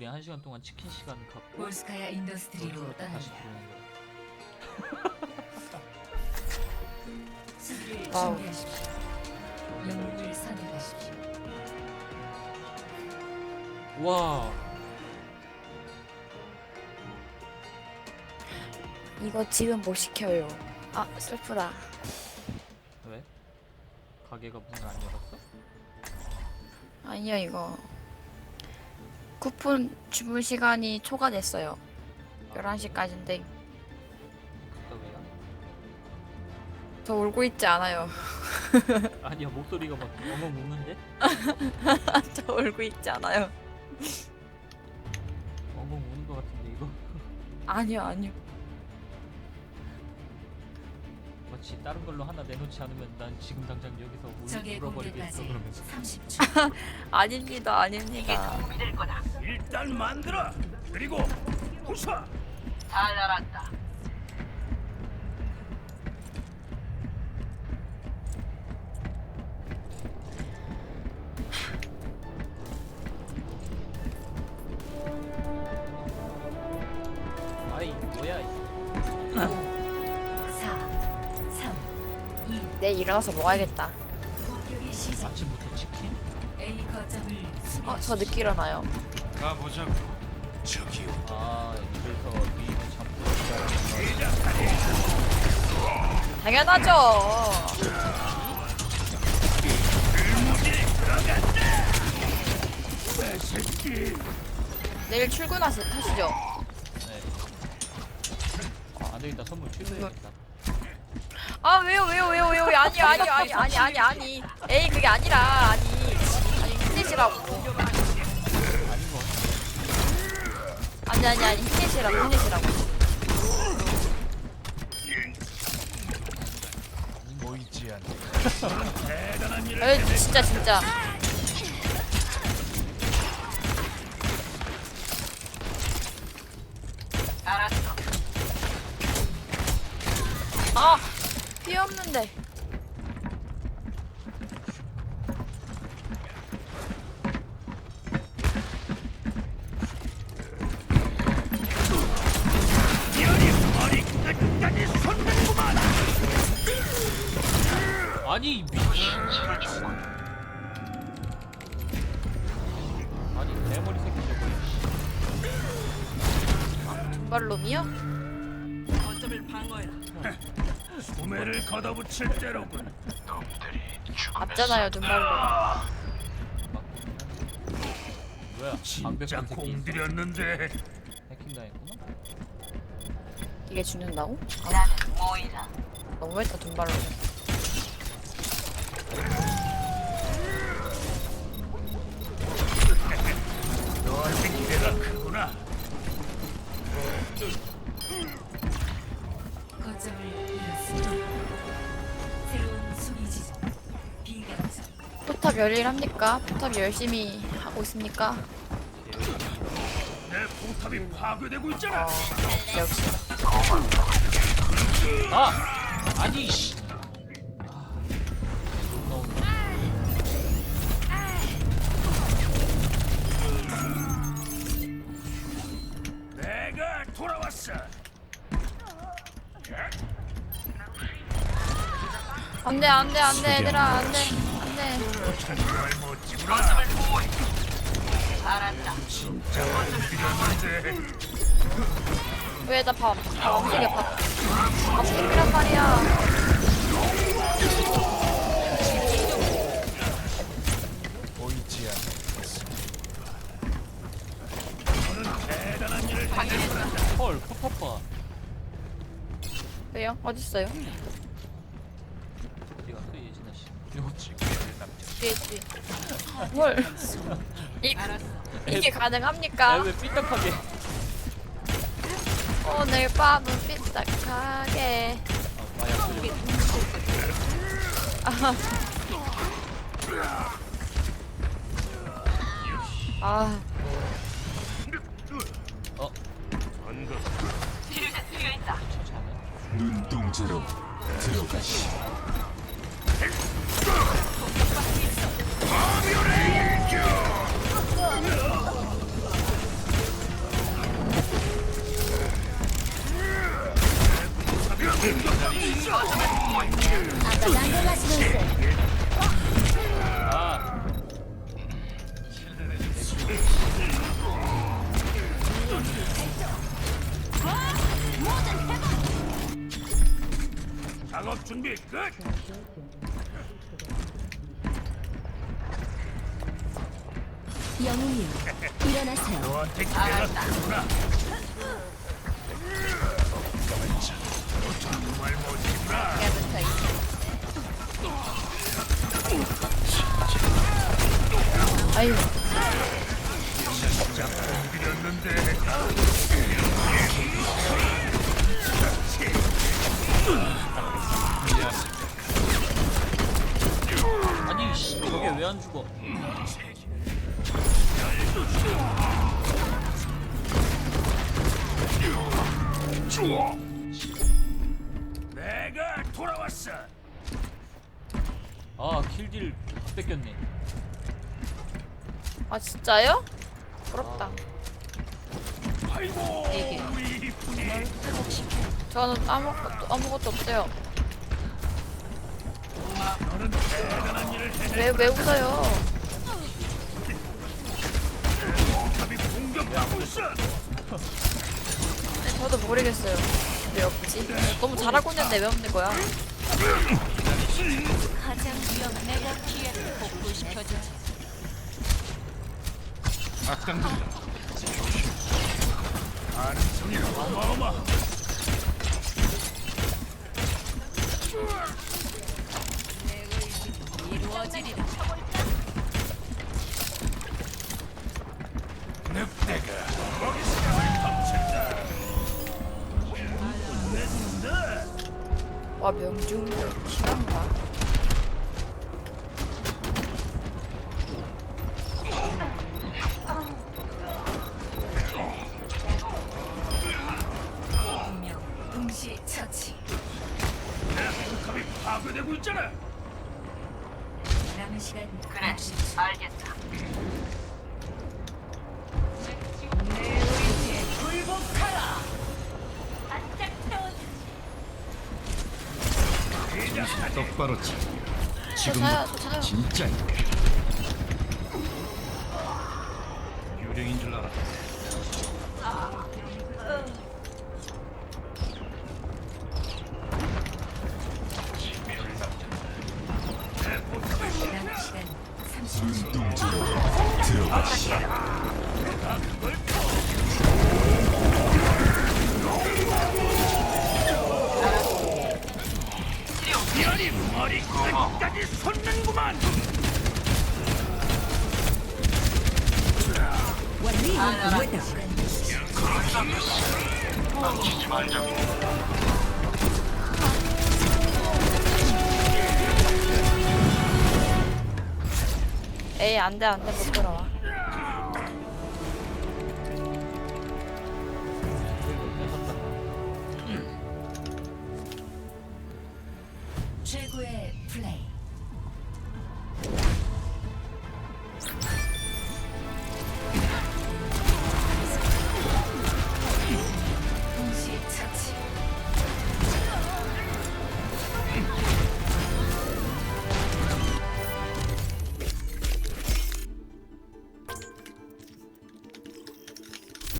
우리 한 시간 동안 치킨 시간 갖고 볼스카야 인더스트리로 다시 떠납니다. 들어오는 거야. 수비를 와우. 준비하십시오. 영웅을 선택하십시오. 와 이거 지금 못 시켜요. 아 슬프다. 왜? 가게가 문을 안 열었어? 아니요 이거 쿠폰 주문 시간이 초과됐어요. 11시까지인데 그니까 왜요? 저 울고 있지 않아요. 아니야 목소리가 막 엉엉 우는데? 저 울고 있지 않아요. 엉엉 우는 거 같은데 이거? 아니요 아니요. 마치 다른 걸로 하나 내놓지 않으면 난 지금 당장 여기서 울, 적의 울어버리겠어 공격까지 그러면서 30초. 아닙니다 아닙니다. 일단 만들어. 그리고 부숴. 아이 뭐야 이 4, 3, 2, 내일 일어나서 먹어야겠다. 공격의 시작. 아침부터 치킨? 어, 저. 늦게 일어나요. 가보자고. 저기요. 아 그래서 위는 잠꼬 잘하는 당연하죠. 내일 출근하시 하시죠. 네. 아, 안 되겠다 선물 취소해야겠다 아 왜요 왜요 왜요 왜요? 아니요 아니요 아니 아니 아니 아니 에이 그게 아니라 아니 같아 아니 아니 아니 힘내시라고 보이지 않네. 에이 진짜 진짜. 아! 피 없는데 아니 미친 아니 대머리 새끼 저거 발놈이요? 수매를 걷어붙일 때로군. 맞잖아요 눈발로 막 뭐야 진짜 방백한 새끼 공들였는데. 해킹 당했구나 이게 죽는다고? 아, 너무했다 눈발로 포탑 열일 합니까? 포탑 열심히 하고 있습니까? 내 포탑이 파괴되고 있잖아. 역시 아 아니 씨 아. 내가 돌아왔어. 안돼 안돼 안돼 얘들아 안돼 왜 나 밥, 밥 없으게 밥, 밥 시키란 말이야. 보이지. 헐 포탑 봐 왜요? 어딨어요? 어디 갔어 예진아 씨 이거 뒤에 뒤에. 뭘? 이, 이게 가능합니까? 아왜 삐딱하게 오늘 밤은 삐딱하게. 아 마약 소리 아, 어? 처자네 눈동자로 들어가시. 아, 모든 해방! 작업 준비 끝. 영웅이여 일어나세요 너한테. 정말 멋지구나. 아유 빌었는데 씨 저게 왜 안 죽어 내가 돌아왔어. 아 킬딜 뺏겼네 아 진짜요? 부럽다 아이고 우리 이쁜이. 저는 아무것도 아무것도 없어요 왜 왜 웃어요. 네, 저도 모르겠어요 왜 없지 너무 잘하고 있는데 왜 없는 거야 가장 위험한 내가 기회를 복구시켜주지. 가능성이 어마어마. 이루어지리라. 늑대가 거기서 덮친다. 와 명중 기간가 분명 동시 처치. 내 감이 파괴되고 있잖아. 남은 시간 그래. 알겠다 내 의지에 굴복하라. 바짝 태워. 똑바로 차. 자요 진짜 유령인 줄 알아. 남 30초. 눈동자로 들어가시. 미안이 머리 끝까지 솟는구 에이 안돼 안돼 못 들어와